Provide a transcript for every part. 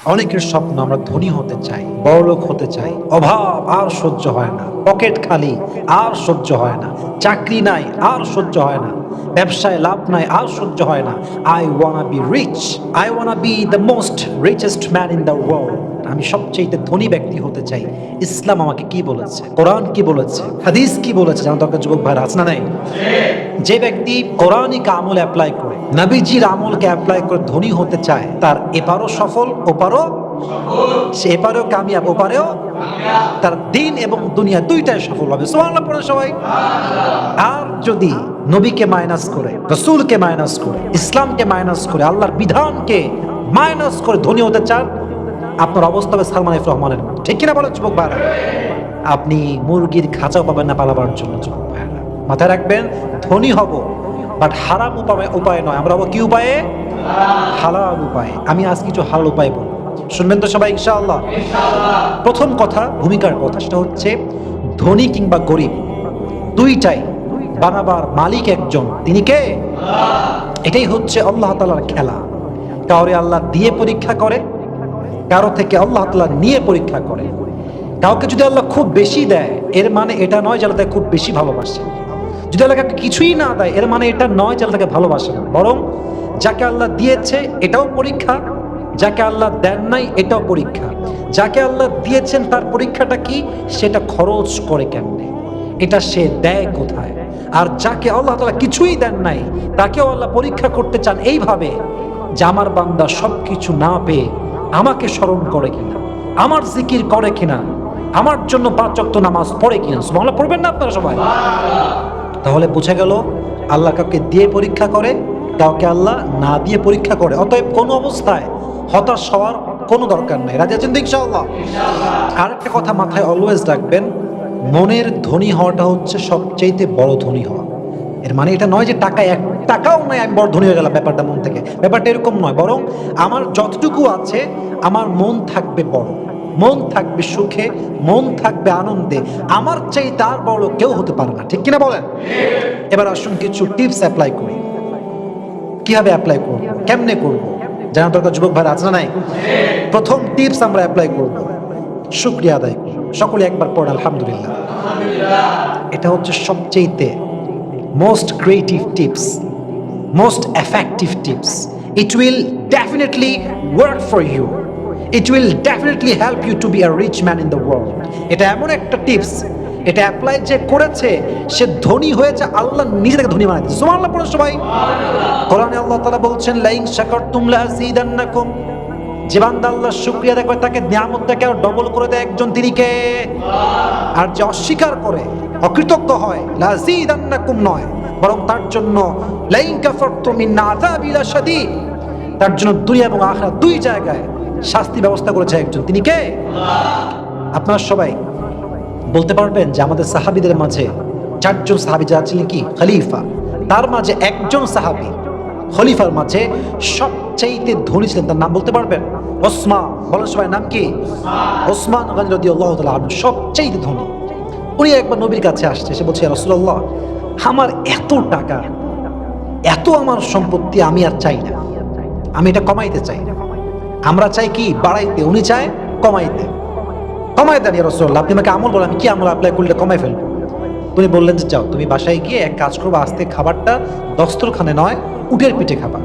অনেকের স্বপ্ন আমরা ধনী হতে চাই বড়লোক হতে চাই। অভাব আর সহ্য হয় না। পকেট খালি, আর সহ্য হয় না। চাকরি নাই, আর সহ্য হয় না। ব্যবসায় লাভ নাই, আর সহ্য হয় না। I wanna be rich I wanna be the most richest man in the world আমি সবচেয়ে ধনী ব্যক্তি হতে চাই। ইসলাম আমাকে কি বলেছে? কোরআন কি বলেছে? হাদিস কি বলেছে? জানা দরকার যুবক ভাই আছে না নাই? যে ব্যক্তি কোরআনিক আমল অ্যাপ্লাই করে, নবীজির আমলকে অ্যাপ্লাই করে ধনী হতে চায়, তার এপারও সফল, ওপারও সে এপারেও কামিয়াব, ওপারেও তার দিন এবং দুনিয়া দুইটাই সফল হবে। সুবহানাল্লাহ, পড়ে সবাই। আর যদি নবীকে মাইনাস করে, রসুলকে মাইনাস করে, ইসলামকে মাইনাস করে, আল্লাহর বিধানকে মাইনাস করে ধনী হতে চান আপনার অবস্থা হবে সালমান ইফ রহমানের। ঠিক কিনা বলো যুবক ভাইরা? আপনি মুরগির খাঁচাও পাবেন না পালাবার জন্য যুবক ভাইরা। মাথায় রাখবেন, ধনী হব বাট হারাম উপায় উপায় নয়। আমরা হব কি উপায়ে? হালাল উপায়ে। আমি আজ কিছু হালাল উপায় বলব। শুনবেন তো সবাই, ইনশাআল্লাহ? প্রথম কথা, ভূমিকার কথা, সেটা হচ্ছে ধনী কিংবা গরিব, দুইটাই বানাবার মালিক একজন। তিনি কে? এটাই হচ্ছে আল্লাহ তালার খেলা। কাউরে আল্লাহ দিয়ে পরীক্ষা করে কারও থেকে আল্লাহ তালা নিয়ে পরীক্ষা করে কাউকে যদি আল্লাহ খুব বেশি দেয়, এর মানে এটা নয় যে আল্লাহ তাকে খুব বেশি ভালোবাসে। যদি আল্লাহ কিছুই না দেয়, এর মানে এটা নয় যে আল্লাহ তাকে ভালোবাসে না। বরং যাকে আল্লাহ দিয়েছে, এটাও পরীক্ষা। যাকে আল্লাহ দেন নাই, এটাও পরীক্ষা। যাকে আল্লাহ দিয়েছেন, তার পরীক্ষাটা কি? সেটা খরচ করে কেমনে? এটা সে দেয় কোথায়? আর যাকে আল্লাহ তালা কিছুই দেন নাই, তাকেও আল্লাহ পরীক্ষা করতে চান এইভাবে যে আমার বান্দা সব কিছু না পেয়ে আমাকে স্মরণ করে কিনা? আমার জিকির করে কিনা? আমার জন্য পাঁচ ওয়াক্ত নামাজ পড়ে কিনা? সুবহানাল্লাহ, পড়বেন না আপনারা সবাই? তাহলে বুঝে গেল, আল্লাহ কাউকে দিয়ে পরীক্ষা করে, কাউকে আল্লাহ না দিয়ে পরীক্ষা করে। অতএব কোনো অবস্থায় হতাশ হওয়ার কোনো দরকার নেই। রাজি আছেন তো ইনশাআল্লাহ? আর একটা কথা মাথায় অলওয়েজ রাখবেন, মনের ধনী হওয়াটা হচ্ছে সবচেয়েতে বড় ধনী হওয়া। এর মানে এটা নয় যে টাকা এক টাকাও নয় আমি বড় ধনী হয়ে গেলাম ব্যাপারটা মন থেকে। ব্যাপারটা এরকম নয়, বরং আমার যতটুকু আছে, আমার মন থাকবে বড়। মন থাকবে সুখে, মন থাকবে আনন্দে। আমার চাই তার বড় কেউ হতে পারে না, ঠিক কিনা বলেন? এবার আসুন কিছু টিপস অ্যাপ্লাই করি। কীভাবে অ্যাপ্লাই করব? কেমনে করব? জানা দরকার যুবক ভাই আছে না নাই? প্রথম টিপস আমরা অ্যাপ্লাই করব। শুক্রিয়া আদায় সকলে একবার পড়, আলহামদুলিল্লাহ। এটা হচ্ছে সবচেয়েতে most creative tips most effective tips it will definitely work for you it will definitely help you to be a rich man in the world এটা এমন একটা টিপস এটা অ্যাপ্লাই যে করেছে, সে ধনী হয়েছে, আল্লাহ নিজে থেকে ধনী বানাইছে। সুবহানাল্লাহ পড়ো সবাই। কোরআনে আল্লাহ তাআলা বলছেন, লাইন শাকারতুম লাযিদান্নাকুম যে বান্দা আল্লাহ শুকরিয়া দেখবে তাকে নিয়ামতটাকে আরও ডবল করে দেয় একজন তিনি কে আর যে অস্বীকার করে, অকৃতজ্ঞ হয় লাযিদান্নাকুম নয়। বরং তার জন্য তার জন্য দুনিয়া এবং আখিরাত দুই জায়গায় শাস্তি ব্যবস্থা করেছে একজন। তিনি কে? আপনারা সবাই বলতে পারবেন যে আমাদের সাহাবিদের মাঝে চারজন সাহাবি যারা ছিলেন কি? খলিফা। তার মাঝে একজন সাহাবি, খলিফার মাঝে সবচাইতে ধনী ছিলেন। তার নাম বলতে পারবেন? ওসমান। বলেন সবাই নাম কি? ওসমান গনি তাআলা আনহু, সবচাইতে ধনী। উনি একবার নবীর কাছে আসছে, সে বলছে রাসূলুল্লাহ আমার এত টাকা, এত আমার সম্পত্তি আমি আর চাই না। আমি এটা কমাইতে চাই। আমরা চাই কি? বাড়াইতে। উনি চায় কমাইতে। কমাই দেন ইয়া রসল্লাহ আপনি আমাকে আমল বলেন, আমি কি আমল অ্যাপ্লাই করলে কমাই ফেলব? তুমি বললেন যে, যাও, তুমি বাসায় গিয়ে এক কাজ করব, আস্তে খাবারটা দস্তরখানে নয়, উটের পিঠে খাবা।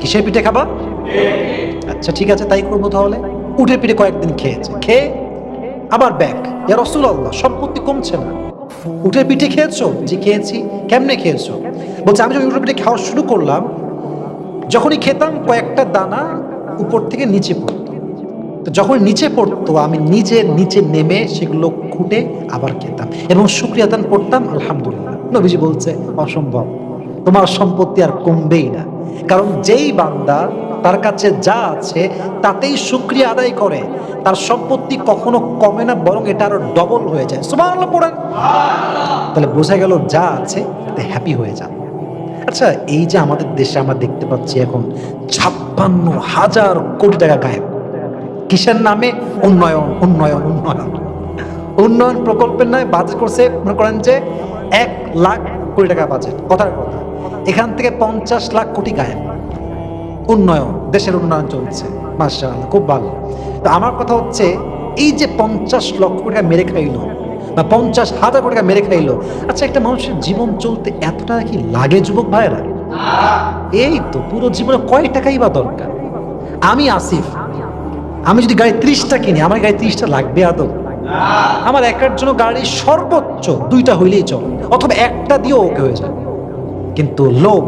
কিসের পিঠে খাবা? আচ্ছা ঠিক আছে, তাই করব তাহলে। উটের পিঠে কয়েকদিন খেয়েছে। খেয়ে আবার ব্যাগ ইয়া রসুল্লাহ সম্পত্তি কমছে না। উটের পিঠে খেয়েছো? যে খেয়েছি। কেমনে খেয়েছো? বলছে, আমি যখন উটের পিঠে খাওয়া শুরু করলাম, যখনই খেতাম, কয়েকটা দানা উপর থেকে নিচে পড়তো। তো যখন নিচে পড়তো, আমি নিজে নিচে নেমে সেগুলো খুঁটে আবার খেতাম। এবং শুক্রিয়া দান করতাম, আলহামদুলিল্লাহ। নবীজি বলছে, অসম্ভব। তোমার সম্পত্তি আর কমবেই না। কারণ যেই বান্দা তার কাছে যা আছে তাতেই শুক্রিয়া আদায় করে। তার সম্পত্তি কখনো কমে না, বরং এটা আরও ডবল হয়ে যায়। সুবহানাল্লাহ পড়েন। তাহলে বোঝা গেল যা আছে তাতে হ্যাপি হয়ে যান। আচ্ছা এই যে আমাদের দেশে আমরা দেখতে পাচ্ছি এখন ছাপ্পান্ন হাজার কোটি টাকা গায়েব। কিসের নামে? উন্নয়ন উন্নয়ন উন্নয়ন। উন্নয়ন প্রকল্পের নয় বাজেট করছে, মনে করেন যে এক লাখ কোটি টাকা বাজেট কথার কথা। এখান থেকে পঞ্চাশ লাখ কোটি গায়েব। উন্নয়ন, দেশের উন্নয়ন চলছে। মাসা খুব ভালো। তো আমার কথা হচ্ছে, এই যে পঞ্চাশ লক্ষ টাকা মেরে খাইলো বা পঞ্চাশ হাজার কোটি টাকা মেরে খাইলো আচ্ছা একটা মানুষের জীবন চলতে এত টাকা কি লাগে যুবক ভাইরা এই তো পুরো জীবনে কয় টাকাই বা দরকার? আমি আসিফ, আমি যদি গাড়ি ত্রিশটা কিনি, আমার গাড়ি ত্রিশটা লাগবে আদৌ? আমার একার জন্য গাড়ি সর্বোচ্চ দুইটা হইলেই চলে, অথবা একটা দিয়েও ওকে হয়ে যায়। কিন্তু লোভ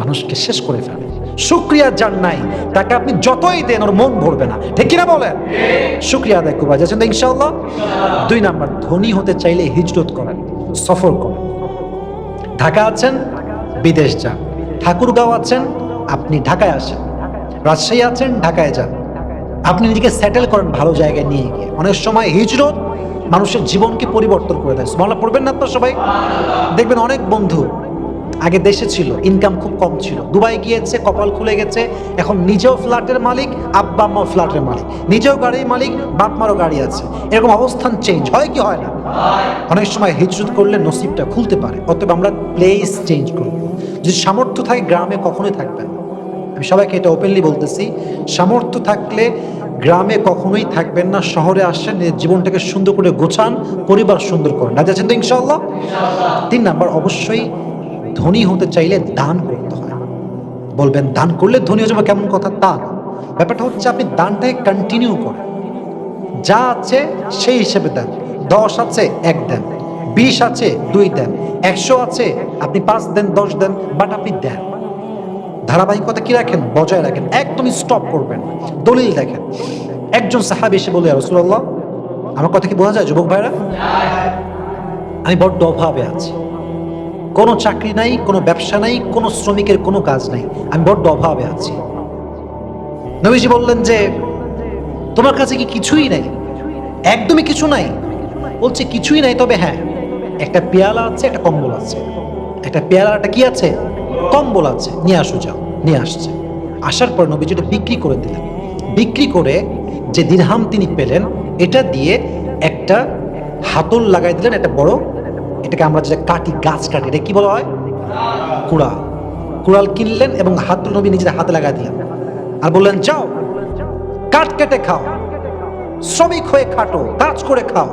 মানুষকে শেষ করে ফেলে। শুক্রিয়া যার নাই। তাকে আপনি যতই দেন, ওর মন ভরবে না। ঠিক কিনা বলেন? শুক্রিয়া আদায় করবা। যাচ্ছেন তো ইনশাল্লাহ দুই নাম্বার, ধনী হতে চাইলে হিজরত করেন, সফর করেন। ঢাকা আছেন, বিদেশ যান। ঠাকুরগাঁও আছেন, আপনি ঢাকায় আসেন। রাজশাহী আছেন, ঢাকায় যান। আপনি নিজেকে সেটেল করেন ভালো জায়গায় নিয়ে গিয়ে। অনেক সময় হিজরত মানুষের জীবনকে পরিবর্তন করে দেয়। স্মরণা পড়বেন না তো সবাই? দেখবেন অনেক বন্ধু আগে দেশে ছিল ইনকাম খুব কম ছিল। দুবাই গিয়েছে, কপাল খুলে গেছে, এখন নিজেও ফ্ল্যাটের মালিক, আব্বা আম্মাও ফ্ল্যাটের মালিক। নিজেও গাড়ির মালিক, বাপ মারও গাড়ি আছে। এরকম অবস্থান চেঞ্জ হয় কি হয় না? অনেক সময় হিজরত করলে নসিবটা খুলতে পারে, অতএব আমরা প্লেস চেঞ্জ করব যদি সামর্থ্য থাকে, গ্রামে কখনোই থাকবেন আমি সবাইকে এটা ওপেনলি বলতেছি, সামর্থ্য থাকলে গ্রামে কখনোই থাকবেন না, শহরে আসেন জীবনটাকে সুন্দর করে গোছান, পরিবার সুন্দর করেন। রাজি আছেন তো ইনশাল্লাহ তিন নাম্বার, অবশ্যই ধনী হতে চাইলে দান করতে হয়। বলবেন, দান করলে ধনী হয়ে কেমন কথা? তা ব্যাপারটা হচ্ছে আপনি দানটাকে কন্টিনিউ করেন। যা আছে সেই হিসেবে দেন। দশ আছে, এক দেন। বিশ আছে, দুই দেন। একশো আছে, আপনি পাঁচ দেন, দশ দেন বাট আপনি দেন। ধারাবাহিকতা কি রাখেন? বজায় রাখেন। একদমই স্টপ করবেন দলিল দেখেন। একজন সাহাবি এসে বলে রসুল্লাহ আমার কথা কি বোঝা যায়, যুবক ভাইরা? আমি বড্ড অভাবে আছি। কোনো চাকরি নাই, কোনো ব্যবসা নাই, কোনো শ্রমিকের কোনো কাজ নাই। আমি বড্ড অভাবে আছি। নবীজি বললেন যে, তোমার কাছে কি কিছুই নাই? একদমই কিছু নাই। বলছে, কিছুই নাই, তবে হ্যাঁ একটা পেয়ালা আছে, একটা কম্বল আছে। একটা পেয়ালাটা কি আছে? কম্বল আছে। নিয়ে আসো, যাও, নিয়ে আসছে। আসার পর নবী যেটা বিক্রি করে দিলেন। বিক্রি করে যে দিরহাম তিনি পেলেন, এটা দিয়ে একটা হাতল লাগাই দিলেন, একটা বড় এটাকে আমরা যেটা কাটি গাছ কাটি এটা কি বলা হয়? কুড়াল। কুড়াল কিনলেন এবং হাতুল নবী নিজের হাতে লাগাই দিলেন। আর বললেন, যাও, কাঠ কেটে খাও। শ্রমিক হয়ে খাটো, কাজ করে খাও।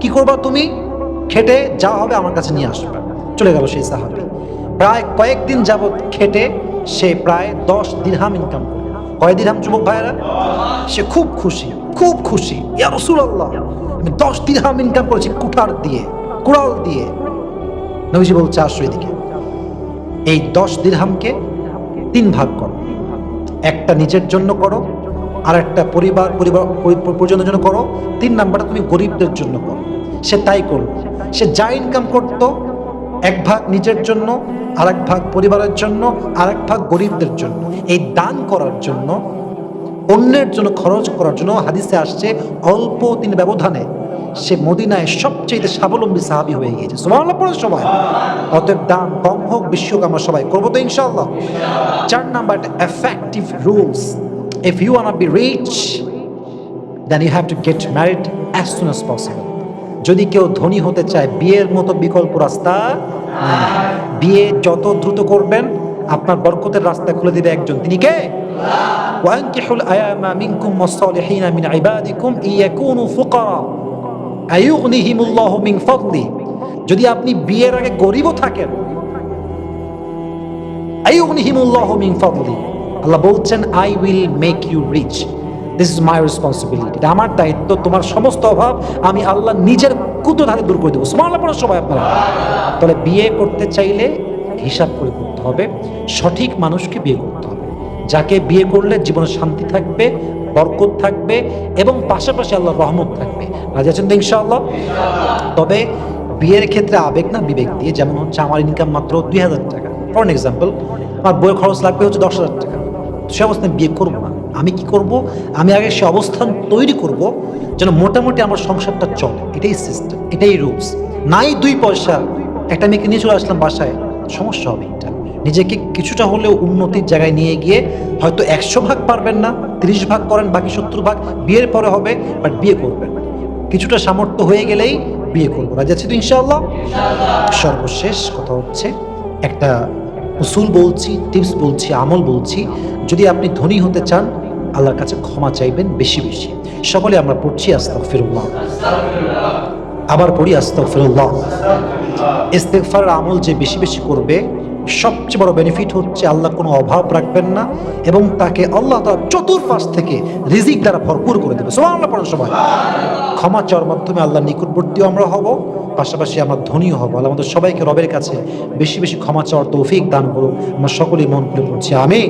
কি করবা তুমি? খেটে যা হবে আমার কাছে নিয়ে আসবে। চলে গেল সেই সাহাবি। প্রায় কয়েকদিন যাবৎ খেটে সে প্রায় দশ দিরহাম ইনকাম করে কয় দিরহাম যুবক ভাইয়েরা? সে খুব খুশি খুব খুশি। ইয়া রাসূলুল্লাহ, আমি দশ দিরহাম ইনকাম করেছি কুঠার দিয়ে। কুড়াল দিয়ে নবীজি বলছে, আসো এদিকে। এই দশ দিরহামকে তিন ভাগ করো। একটা নিজের জন্য করো আর একটা পরিবার পরিবার পরি- পরিজনের জন্য করো। তিন নাম্বারটা তুমি গরিবদের জন্য করো। সে তাই করল। সে যা ইনকাম করতো, এক ভাগ নিজের জন্য আর এক ভাগ পরিবারের জন্য আর এক ভাগ গরিবদের জন্য। এই দান করার জন্য, অন্যের জন্য খরচ করার জন্য হাদিসে আসছে, অল্প দিন ব্যবধানে সে মদিনায় সবচেয়ে স্বাবলম্বী সাহাবি হয়ে গিয়েছে সুবহানাল্লাহ পড়ে সবাই অতএব দান কম হোক বেশি হোক আমরা সবাই করবো তো ইনশাল্লাহ চার number effective rules if you want be rich then you have to get married as soon as possible যদি কেউ ধনী হতে চায় বিয়ের মতো বিকল্প রাস্তা নেই। বিয়ে যত দ্রুত করবেন আপনার বরকতের রাস্তা খুলে দিবে একজন তিনি কে وأنكحوا الأيام منكم والصالحين من عبادكم إن يكونوا فقراء যদি আপনি বিয়ের আগে গরিবও থাকেন আল্লাহ বলছেন I will make you rich this is my responsibility আমার দায়িত্ব, তোমার সমস্ত অভাব আমি আল্লাহ নিজের দূর করে দেবো। সবাই আপনারা। তাহলে বিয়ে করতে চাইলে হিসাব করে করতে হবে। সঠিক মানুষকে বিয়ে করতে হবে। যাকে বিয়ে করলে জীবনে শান্তি থাকবে বরকত থাকবে এবং পাশাপাশি আল্লাহর রহমত থাকবে। রাজি আছেন তো ইনশাআল্লাহ? তবে বিয়ের ক্ষেত্রে আবেগ না বিবেক দিয়ে, যেমন হচ্ছে আমার ইনকাম মাত্র দুই হাজার টাকা। ফর এক্সাম্পল আমার বইয়ের খরচ লাগবে হচ্ছে দশ হাজার টাকা। সে অবস্থায় বিয়ে করব না। আমি কি করব? আমি আগে সে অবস্থান তৈরি করব যেন মোটামুটি আমার সংসারটা চলে। এটাই সিস্টেম এটাই রুলস নাই দুই পয়সা, একটা মেয়েকে নিয়ে চলে আসলাম বাসায়, সমস্যা হবে। নিজেকে কিছুটা হলেও উন্নতির জায়গায় নিয়ে গিয়ে হয়তো একশো ভাগ পারবেন না তিরিশ ভাগ করেন বাকি সত্তর ভাগ বিয়ের পরে হবে বাট বিয়ে করবেন। কিছুটা সামর্থ্য হয়ে গেলেই বিয়ে করব। রাজি আছি তো ইনশাআল্লাহ? সর্বশেষ কথা হচ্ছে একটা উসুল বলছি টিপস বলছি আমল বলছি যদি আপনি ধনী হতে চান আল্লাহর কাছে ক্ষমা চাইবেন বেশি বেশি। সকলে আমরা পড়ছি আস্তাগফিরুল্লাহ। আবার পড়ি আস্তাগফিরুল্লাহ। ইস্তেগফারের আমল যে বেশি বেশি করবে সবচেয়ে বড় বেনিফিট হচ্ছে আল্লাহ কোনো অভাব রাখবেন না এবং তাকে আল্লাহ তার চতুর্পাশ থেকে রিজিক দ্বারা ভরপুর করে দেবে। সবাই আমরা পড়ার সময় ক্ষমা চাওয়ার মাধ্যমে আল্লাহ নিকটবর্তীও আমরা হব, পাশাপাশি আমরা ধনীও হব। আল্লাহ আমাদের সবাইকে রবের কাছে বেশি বেশি ক্ষমা চাওয়ার তৌফিক দান করুক। আমরা সকলেই মন করে আমি